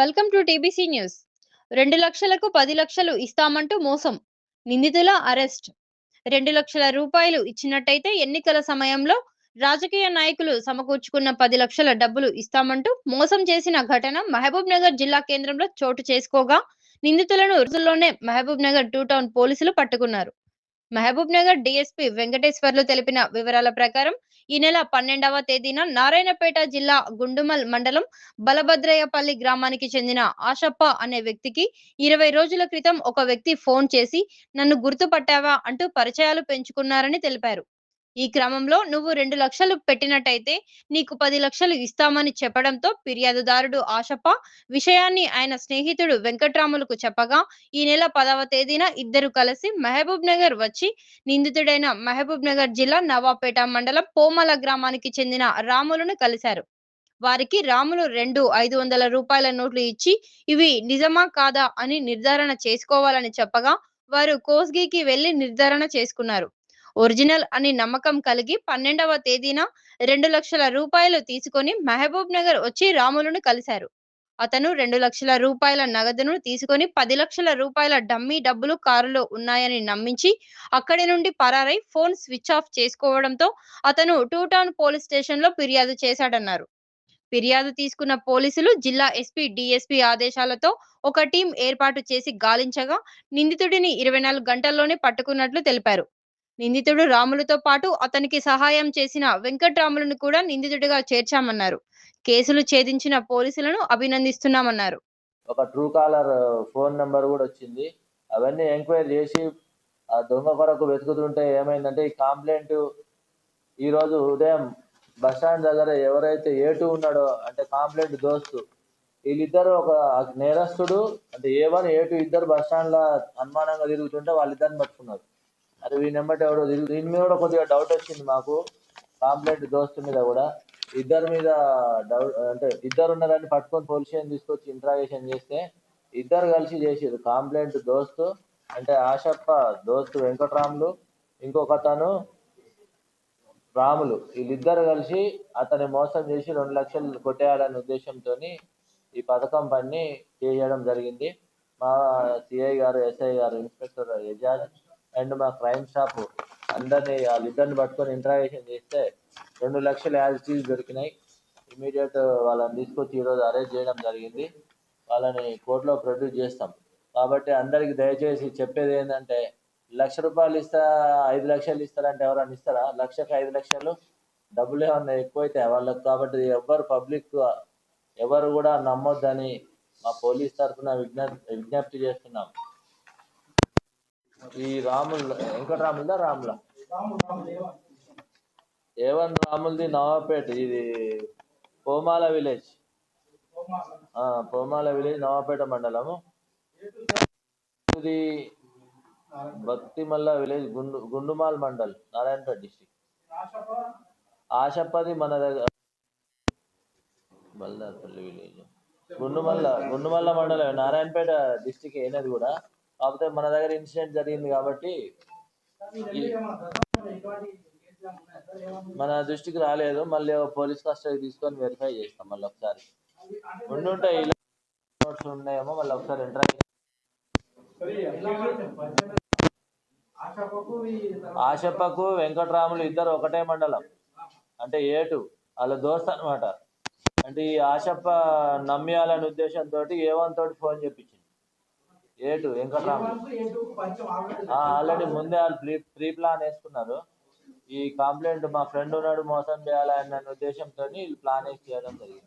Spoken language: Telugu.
వెల్కమ్ టు టీబీసీ న్యూస్ రెండు లక్షలకు పది లక్షలు ఇస్తామంటూ మోసం. నిందితుల అరెస్ట్. రెండు లక్షల రూపాయలు ఇచ్చినట్టయితే ఎన్నికల సమయంలో రాజకీయ నాయకులు సమకూర్చుకున్న పది లక్షల డబ్బులు ఇస్తామంటూ మోసం చేసిన ఘటన మహబూబ్ నగర్ జిల్లా కేంద్రంలో చోటు చేసుకోగా నిందితులను రోజుల్లోనే మహబూబ్ నగర్ టూ టౌన్ పోలీసులు పట్టుకున్నారు. మహబూబ్ నగర్ డిఎస్పీ వెంకటేశ్వర్లు తెలిపిన వివరాల ప్రకారం ఈ నెల పన్నెండవ తేదీన నారాయణపేట జిల్లా గుండుమల్ మండలం బలభద్రయ్యపల్లి గ్రామానికి చెందిన ఆశప్ప అనే వ్యక్తికి ఇరవై రోజుల క్రితం ఒక వ్యక్తి ఫోన్ చేసి నన్ను గుర్తుపట్టావా? అంటూ పరిచయాలు పెంచుకున్నారని తెలిపారు. ఈ క్రమంలో నువ్వు రెండు లక్షలు పెట్టినట్టయితే నీకు పది లక్షలు ఇస్తామని చెప్పడంతో ఫిర్యాదుదారుడు ఆశప్ప విషయాన్ని ఆయన స్నేహితుడు వెంకట్రాములకు చెప్పగా ఈ నెల పదవ తేదీన ఇద్దరు కలిసి మహబూబ్ నగర్ వచ్చి నిందితుడైన మహబూబ్ నగర్ జిల్లా నవాపేట మండలం పోమల గ్రామానికి చెందిన రాములను కలిశారు. వారికి రాములు రెండు ఐదు వందల రూపాయల నోట్లు ఇచ్చి ఇవి నిజమా కాదా అని నిర్ధారణ చేసుకోవాలని చెప్పగా వారు కోస్గికి వెళ్ళి నిర్ధారణ చేసుకున్నారు. ఒరిజినల్ అని నమ్మకం కలిగి పన్నెండవ తేదీన రెండు లక్షల రూపాయలు తీసుకొని మహబూబ్ నగర్ వచ్చి రాములను కలిశారు. అతను రెండు లక్షల రూపాయల నగదును తీసుకొని పది లక్షల రూపాయల డమ్మీ డబ్బులు కారులో ఉన్నాయని నమ్మించి అక్కడి నుండి పరారై ఫోన్ స్విచ్ ఆఫ్ చేసుకోవడంతో అతను టూ టౌన్ పోలీస్ స్టేషన్లో ఫిర్యాదు చేశాడన్నారు. ఫిర్యాదు తీసుకున్న పోలీసులు జిల్లా ఎస్పీ డిఎస్పీ ఆదేశాలతో ఒక టీం ఏర్పాటు చేసి గాలించగా నిందితుడిని ఇరవై నాలుగు గంటల్లోనే పట్టుకున్నట్లు తెలిపారు. నిందితుడు రాములతో పాటు అతనికి సహాయం చేసిన వెంకట్రాములను కూడా నిందితుడిగా చేర్చామన్నారు. కేసులు ఛేదించిన పోలీసులను అభినందిస్తున్నామన్నారు. ఒక ట్రూ కాలర్ ఫోన్ నెంబర్ కూడా వచ్చింది. అవన్నీ ఎంక్వైరీ చేసి ఆ దొంగ కొరకు వెతుకుతుంటే ఏమైందంటే ఈ కంప్లైంట్ ఈరోజు ఉదయం బస్ స్టాండ్ దగ్గర ఎవరైతే ఏటు ఉన్నాడో అంటే కంప్లైంట్ దోస్తు వీళ్ళిద్దరు ఒక నేరస్తుడు అంటే ఏ వన్ ఏ టూ ఇద్దరు బస్ స్టాండ్ అనుమానంగా తిరుగుతుంటే వాళ్ళిద్దరిని పట్టుకున్నారు. అది వీని నెంబర్ ఎవరు దీని మీద కూడా కొద్దిగా డౌట్ వచ్చింది మాకు. కాంప్లైంట్ దోస్తు మీద కూడా. ఇద్దరి మీద డౌట్ అంటే ఇద్దరు ఉన్నారని పట్టుకొని పోలీస్ స్టేషన్ తీసుకొచ్చి ఇంట్రాగేషన్ చేస్తే ఇద్దరు కలిసి చేసారు కాంప్లైంట్ దోస్తు అంటే ఆశప్ప దోస్తు వెంకట్రాములు ఇంకొక అతను రాములు. వీళ్ళిద్దరు కలిసి అతని మోసం చేసి రెండు లక్షలు కొట్టేయాలనే ఉద్దేశంతో ఈ పథకం పని చేయడం జరిగింది. మా సిఐ గారు ఎస్ఐ గారు ఇన్స్పెక్టర్ ఎజాజ్ అండ్ మా క్రైమ్ షాప్ అందరినీ వాళ్ళిద్దరిని పట్టుకొని ఇంటరాగేషన్ చేస్తే రెండు లక్షలు యాజిటీస్ దొరికినాయి. ఇమీడియట్ వాళ్ళని తీసుకొచ్చి ఈరోజు అరెస్ట్ చేయడం జరిగింది. వాళ్ళని కోర్టులో ప్రొడ్యూస్ చేస్తాం. కాబట్టి అందరికి దయచేసి చెప్పేది ఏంటంటే లక్ష రూపాయలు ఇస్తా ఐదు లక్షలు ఇస్తారంటే ఎవరైనా ఇస్తారా? లక్షకు ఐదు లక్షలు? డబ్బులు ఏమన్నా ఎక్కువైతే వాళ్ళకు కాబట్టి ఎవ్వరు పబ్లిక్ ఎవరు కూడా నమ్మొద్దని మా పోలీస్ తరఫున విజ్ఞప్తి విజ్ఞప్తి చేస్తున్నాం. ఈ రాముల్ వెంకటరాములదా రాముల ఏవన్ రాములది నవాపేట ఇది పోమాల విలేజ్. ఆ, పోమాల విలేజ్ నవాపేట మండలము. ఇది భక్తిమల్ల విలేజ్ గుండు గుండుమాల్ మండల్ నారాయణపేట డిస్టిక్ ఆశప్పది మన దగ్గర బల్దార్పల్లి విలేజ్. గుండుమల్ల గుండుమల్ల మండలం నారాయణపేట డిస్టిక్ అయినది కూడా. కాకపోతే మన దగ్గర ఇన్సిడెంట్ జరిగింది కాబట్టి మన దృష్టికి రాలేదు. మళ్ళీ పోలీస్ కస్టడీ తీసుకొని వెరిఫై చేస్తాం మళ్ళీ ఒకసారి. ఉండుంటాయి నోట్స్ ఉన్నాయేమో మళ్ళీ ఒకసారి ఎంటర్ ఆశప్పకు వెంకటరాములు ఇద్దరు ఒకటే మండలం. అంటే ఏటు వాళ్ళ దోస్త్ అన్నమాట. అంటే ఈ ఆశప్ప నమ్మియాలనే ఉద్దేశంతో ఏ వన్ తోటి ఫోన్ చెప్పించింది ఏటు వెంకటరాములు ఆల్రెడీ ముందే వాళ్ళు ప్రీ ప్రీ ప్లాన్ వేసుకున్నారు. ఈ కంప్లైంట్ మా ఫ్రెండ్ ఉన్నాడు మోసం చేయాలన్న ఉద్దేశంతో వీళ్ళు ప్లాన్ వేసి చేయడం జరిగింది.